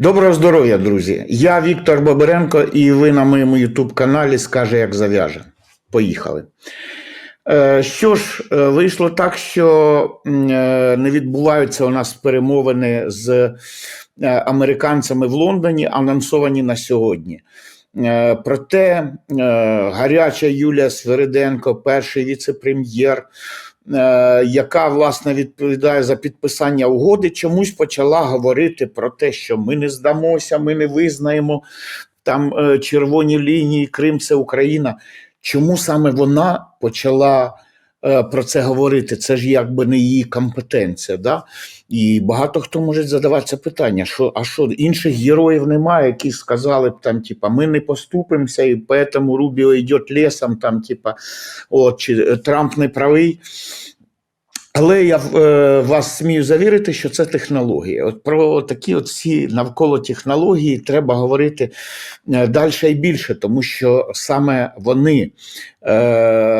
Доброго здоров'я, друзі! Я Віктор Боберенко, і ви на моєму Ютуб-каналі скаже, як зав'яже. Поїхали. Е, Що ж, е, вийшло так, що е, не відбуваються у нас перемовини з американцями в Лондоні, анонсовані на сьогодні. Проте гаряча Юлія Свериденко, перший віце-прем'єр, яка власне відповідає за підписання угоди, чомусь почала говорити про те, що ми не здамося, ми не визнаємо там е, червоні лінії, Крим це Україна. Чому саме вона почала е, про це говорити? Це ж якби не її компетенція. Да? І багато хто може задаватися питання: що, а що інших героїв немає, які сказали б там, типа, ми не поступимося, і тому Рубіо йде лісом, там, типа, от, чи е, Трамп не правий. Але я е, вас смію завірити, що це технології. От про такі от всі навколо технології треба говорити е, далі і більше, тому що саме вони е,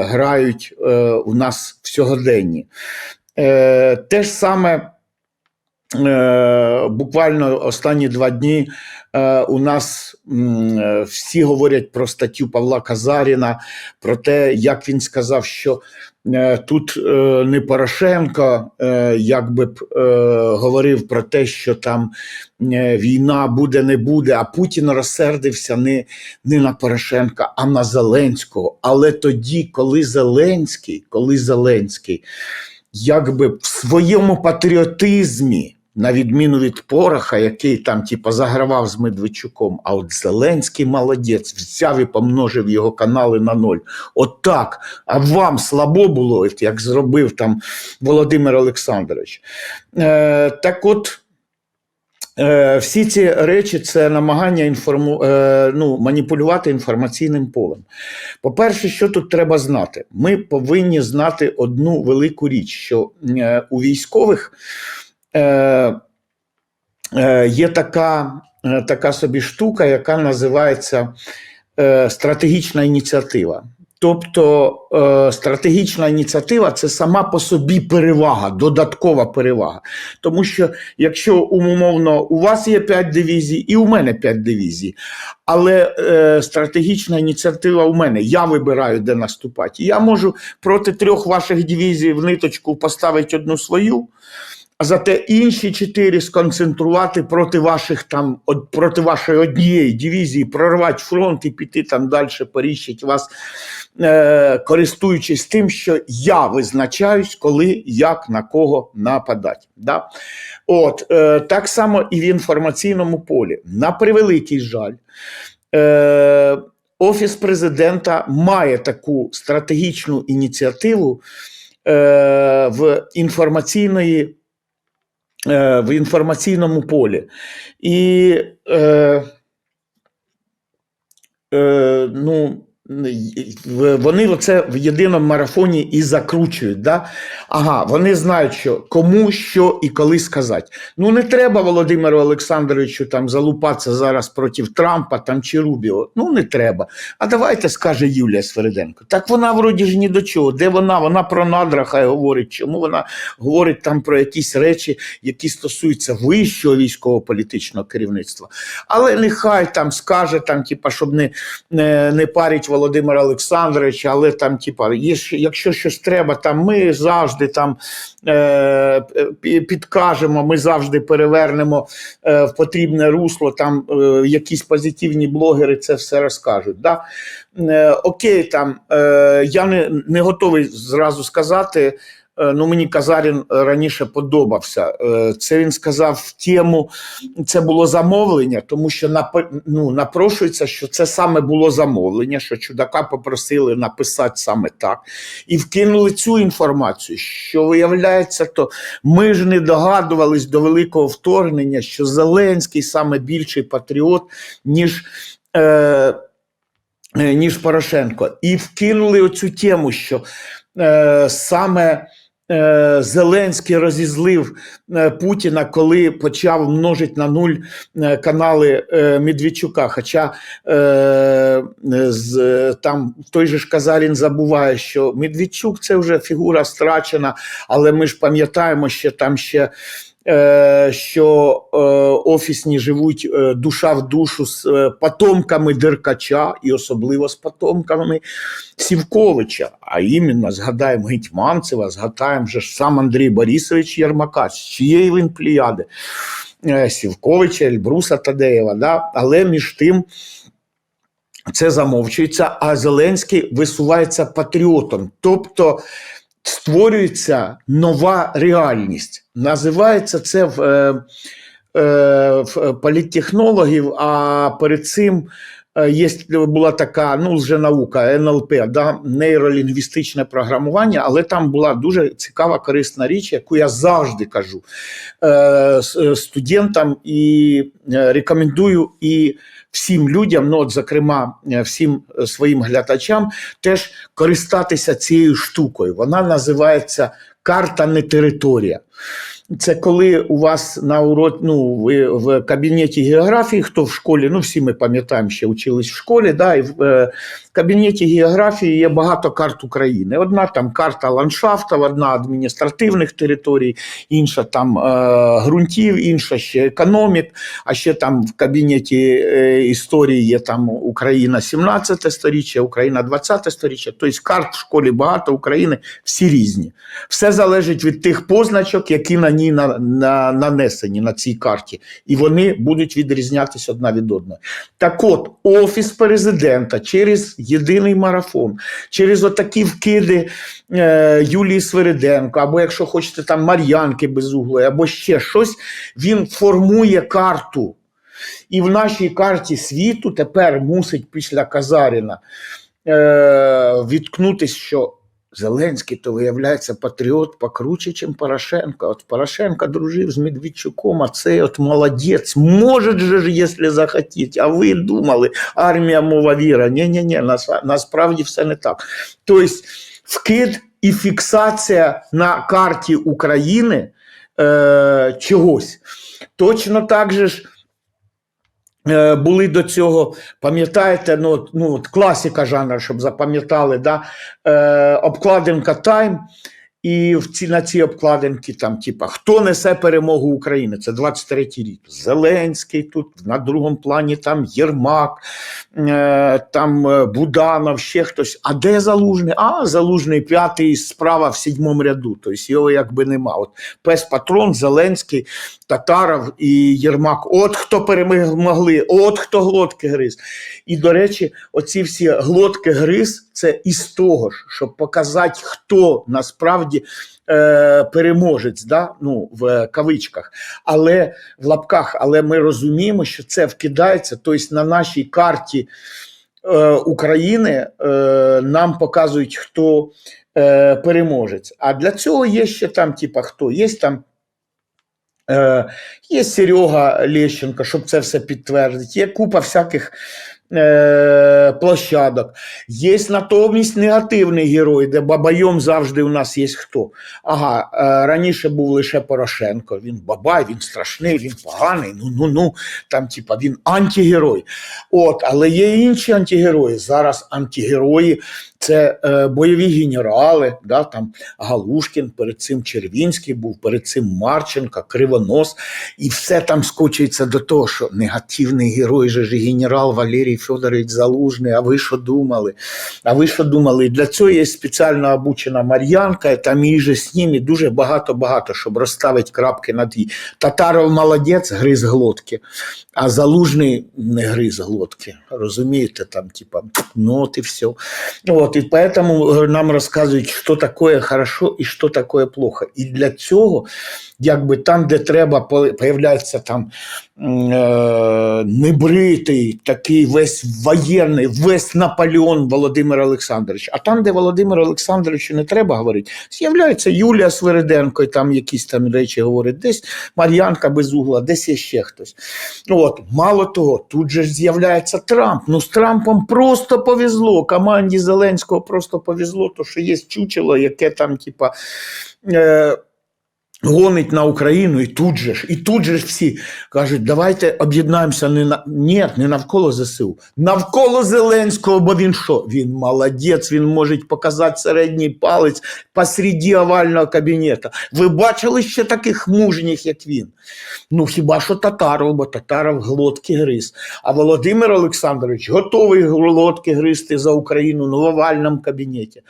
грають е, у нас в сьогоденні. Е, те ж саме. Е, Буквально останні два дні е, у нас е, всі говорять про статтю Павла Казаріна, про те, як він сказав, що тут не Порошенко якби б говорив про те, що там війна буде, не буде, а Путін розсердився не, не на Порошенка, а на Зеленського. Але тоді, коли Зеленський, коли Зеленський якби в своєму патріотизмі, на відміну від Пороха, який там типу, загравав з Медведчуком, а от Зеленський молодець, взяв і помножив його канали на ноль. От так. А вам слабо було, як зробив там Володимир Олександрович. Е, так от. Е, Всі ці речі це намагання інформу... е, ну, маніпулювати інформаційним полем. По-перше, що тут треба знати? Ми повинні знати одну велику річ, що е, у військових е, е, є така, е, така собі штука, яка називається стратегічна ініціатива. Тобто стратегічна ініціатива це сама по собі перевага, додаткова перевага. Тому що якщо умовно у вас є 5 дивізій, і у мене 5 дивізій, але стратегічна ініціатива у мене, я вибираю, де наступати. Я можу проти трьох ваших дивізій в ниточку поставити одну свою. А зате інші чотири сконцентрувати проти ваших там проти вашої однієї дивізії, прорвати фронт і піти там далі, поріщить вас, е, користуючись тим, що я визначаюсь, коли як на кого нападати. Да? От е, так само і в інформаційному полі. На превеликий жаль. Е, Офіс президента має таку стратегічну ініціативу е, в інформаційної е, в інформаційному полі. І е, е, ну, вони оце в єдиному марафоні і закручують. Да? Ага, вони знають, що кому що і коли сказати. Ну не треба Володимиру Олександровичу там залупатися зараз проти Трампа там чи Рубіо. Ну не треба. А давайте скаже Юлія Свериденко. Так вона вроді ж ні до чого. Де вона? Вона про надра хай говорить. Чому вона говорить там про якісь речі, які стосуються вищого військово-політичного керівництва? Але нехай там скаже, там, типа, щоб не, не, не парить Олександровича, але там, типа, якщо щось треба, там ми завжди там е, підкажемо, ми завжди перевернемо е, в потрібне русло. Там е, якісь позитивні блогери це все розкажуть. Да? Е, окей, там е, я не, не готовий зразу сказати. Е, Ну, мені Казарін раніше подобався. Е, Це він сказав в тему, це було замовлення, тому що ну, напрошується, що це саме було замовлення, що чудака попросили написати саме так. І вкинули цю інформацію, що виявляється, то ми ж не догадувались до великого вторгнення, що Зеленський саме більший патріот, ніж. Е, е, ніж Порошенко. І вкинули оцю тему, що е, саме е, Зеленський розізлив е, Путіна, коли почав множити на нуль е, канали е, Медведчука. Хоча е, там той же ж Казарін забуває, що Медведчук це вже фігура страчена, але ми ж пам'ятаємо, що там ще е, що е, офісні живуть е, душа в душу з е, потомками Деркача і особливо з потомками Сівковича. А іменно згадаємо Гетьманцева, згадаємо вже сам Андрій Борисович Єрмака, з чиєї він плеяди. Е, Сівковича, Ельбруса Тадеєва, да? але між тим це замовчується, а Зеленський висувається патріотом. Тобто створюється нова реальність. Називається це в, е, е, в політтехнологів, а перед цим є була така ну, вже наука НЛП, да, нейролінгвістичне програмування, але там була дуже цікава корисна річ, яку я завжди кажу е, е, студентам і е, рекомендую і всім людям, ну от, зокрема, е, всім е, своїм глядачам, теж користатися цією штукою. Вона називається карта не територія. Це коли у вас на урок, ну, ви в кабінеті географії, хто в школі, ну всі ми пам'ятаємо, ще вчились в школі, да, і в е, кабінеті географії є багато карт України. Одна там карта ландшафтів, одна адміністративних територій, інша там е, ґрунтів, інша ще економік, а ще там в кабінеті е, історії є там Україна 17 сторіччя, Україна 20 сторіччя. Тобто карт в школі багато України, всі різні. Все залежить від тих позначок, які на ній на, на, нанесені на цій карті, і вони будуть відрізнятися одна від одної. Так от, офіс президента через єдиний марафон, через отакі вкиди е, Юлії Свириденко, або якщо хочете, там Мар'янки Безуглої, або ще щось, він формує карту. І в нашій карті світу тепер мусить після Казаріна е, відкнутись, що Зеленський то виявляється патріот покруче, ніж Порошенко. От Порошенко дружив з Медведчуком, а цей от молодець. Може же якщо захотіть. А ви думали, армія мова віра. Ні, ні, ні, насправді все не так. Тобто, вкид і фіксація на карті України е, чогось. Точно так же ж. Е, Були до цього, пам'ятаєте, ну, ну, класика жанру, щоб запам'ятали, да? е, обкладинка Тайм, і в ці, на цій обкладинці там, типа, хто несе перемогу України? Це 23-й рік. Зеленський тут, на другому плані там Єрмак, е, там е, Буданов, ще хтось. А де Залужний? А, Залужний п'ятий справа в сідьмому ряду. Тобто його якби нема. От пес Патрон, Зеленський, Татаров і Єрмак. От хто перемогли, от хто глотки гриз. І, до речі, оці всі глотки гриз це із того ж, щоб показати, хто насправді е, переможець, да? ну, в кавичках, але в лапках. Але ми розуміємо, що це вкидається, тобто на нашій карті е, України е, нам показують, хто е, переможець. А для цього є ще там, типа, хто? Є там. Е, Є Серега Лещенко, щоб це все підтвердити. Є купа всяких е, площадок. Є натомість негативний герой, де бабайом завжди у нас є хто. Ага, е, раніше був лише Порошенко. Він бабай, він страшний, він поганий. Ну ну ну там, типа, він антигерой. От, але є інші антигерої. Зараз антигерої це е, бойові генерали, да, там Галушкін, перед цим Червінський був, перед цим Марченко, Кривонос, і все там скочується до того, що негативний герой же ж генерал Валерій Федорович Залужний. А ви що думали? А ви що думали? І для цього є спеціально обучена Мар'янка, і там її же з ним і дуже багато-багато, щоб розставити крапки над «і». Татаров молодець, гриз глотки, а Залужний не гриз глотки. Розумієте, там, типа, ну от і все. Вот, и поэтому э, нам розказують, що таке хорошо і що таке плохо. І для цього, якби там, де треба, появляється там небритий, такий весь воєнний, весь Наполеон Володимир Олександрович. А там, де Володимир Олександровичу не треба говорити, з'являється Юлія Свириденко, і там якісь там речі говорить, десь Мар'янка без угла, десь є ще хтось. От, мало того, тут же з'являється Трамп. Ну, з Трампом просто повезло. Команді Зеленського просто повезло, то що є чучело, яке там, типа. Е, гонить на Україну, і тут же ж, і тут же ж всі кажуть, давайте об'єднаємося не на ні, не навколо ЗСУ, навколо Зеленського, бо він що? Він молодець, він може показати середній палець посереді овального кабінету. Ви бачили ще таких мужніх, як він? Ну хіба що Татаров, бо Татаров глотки гриз. А Володимир Олександрович готовий глотки гризти за Україну ну, в овальному кабінеті.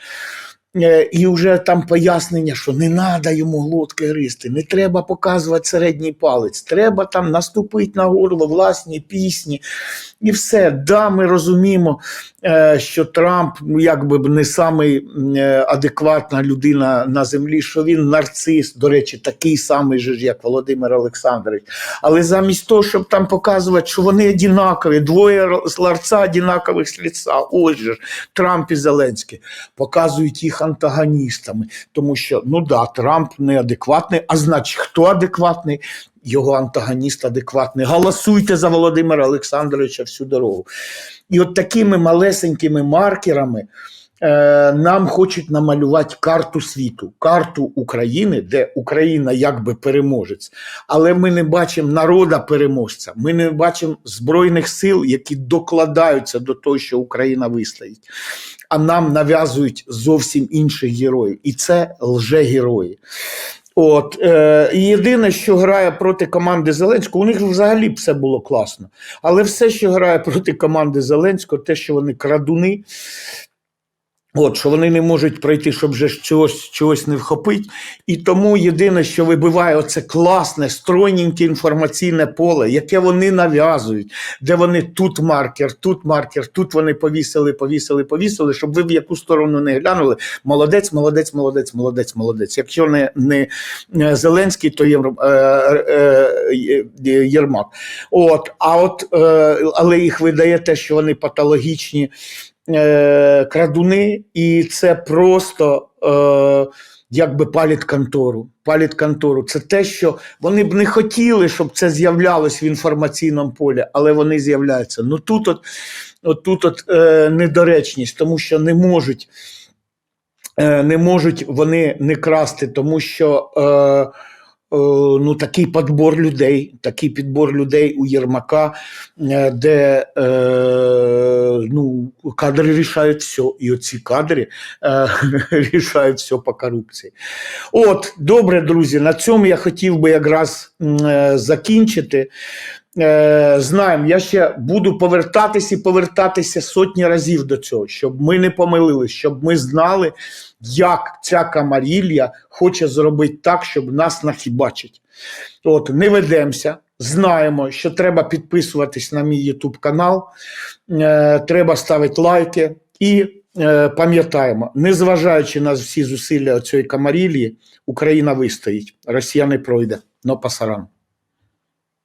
Е, І вже там пояснення, що не треба йому глотки гризти, не треба показувати середній палець, треба там наступити на горло власні пісні. І все. Да, ми розуміємо, е, що Трамп ну, якби не самий е, адекватна людина на землі, що він нарцис, до речі, такий самий же як Володимир Олександрович. Але замість того, щоб там показувати, що вони однакові, двоє ларца однакових лица, ось же Трамп і Зеленський, показують їх антагоністами. Тому що, ну да, Трамп неадекватний, а значить, хто адекватний? Його антагоніст адекватний. Голосуйте за Володимира Олександровича всю дорогу. І от такими малесенькими маркерами нам хочуть намалювати карту світу, карту України, де Україна якби переможець. Але ми не бачимо народа переможця, ми не бачимо збройних сил, які докладаються до того, що Україна вистоїть. А нам нав'язують зовсім інших героїв. І це лже-герої. От, е, єдине, що грає проти команди Зеленського, у них взагалі все було класно. Але все, що грає проти команди Зеленського, те, що вони крадуни, От, що вони не можуть пройти, щоб вже чогось, чогось не вхопити. І тому єдине, що вибиває оце класне, стройненьке інформаційне поле, яке вони нав'язують, де вони тут маркер, тут маркер, тут вони повісили, повісили, повісили, щоб ви в яку сторону не глянули. Молодець, молодець, молодець, молодець, молодець. Якщо не, не е, Зеленський, то Єр, е, е, Є- Єрмак. От, а от, е, але їх видає те, що вони патологічні е, крадуни, і це просто е, якби палять контору. Палять контору. Це те, що вони б не хотіли, щоб це з'являлось в інформаційному полі, але вони з'являються. Ну тут от, от, тут от е, недоречність, тому що не можуть. Не можуть вони не красти, тому що ну, такий підбор людей, такий підбор людей у Єрмака, е, де е, ну, кадри рішають все. І оці кадри е, рішають все по корупції. От, добре, друзі, на цьому я хотів би якраз е, закінчити. Е, знаємо, я ще буду повертатись і повертатися сотні разів до цього, щоб ми не помилились, щоб ми знали, як ця камарілля хоче зробити так, щоб нас нахібачить. От, не ведемося, знаємо, що треба підписуватись на мій YouTube канал, е, треба ставити лайки і е, пам'ятаємо, незважаючи на всі зусилля цієї камарілії, Україна вистоїть, Росія не пройде, но пасаран.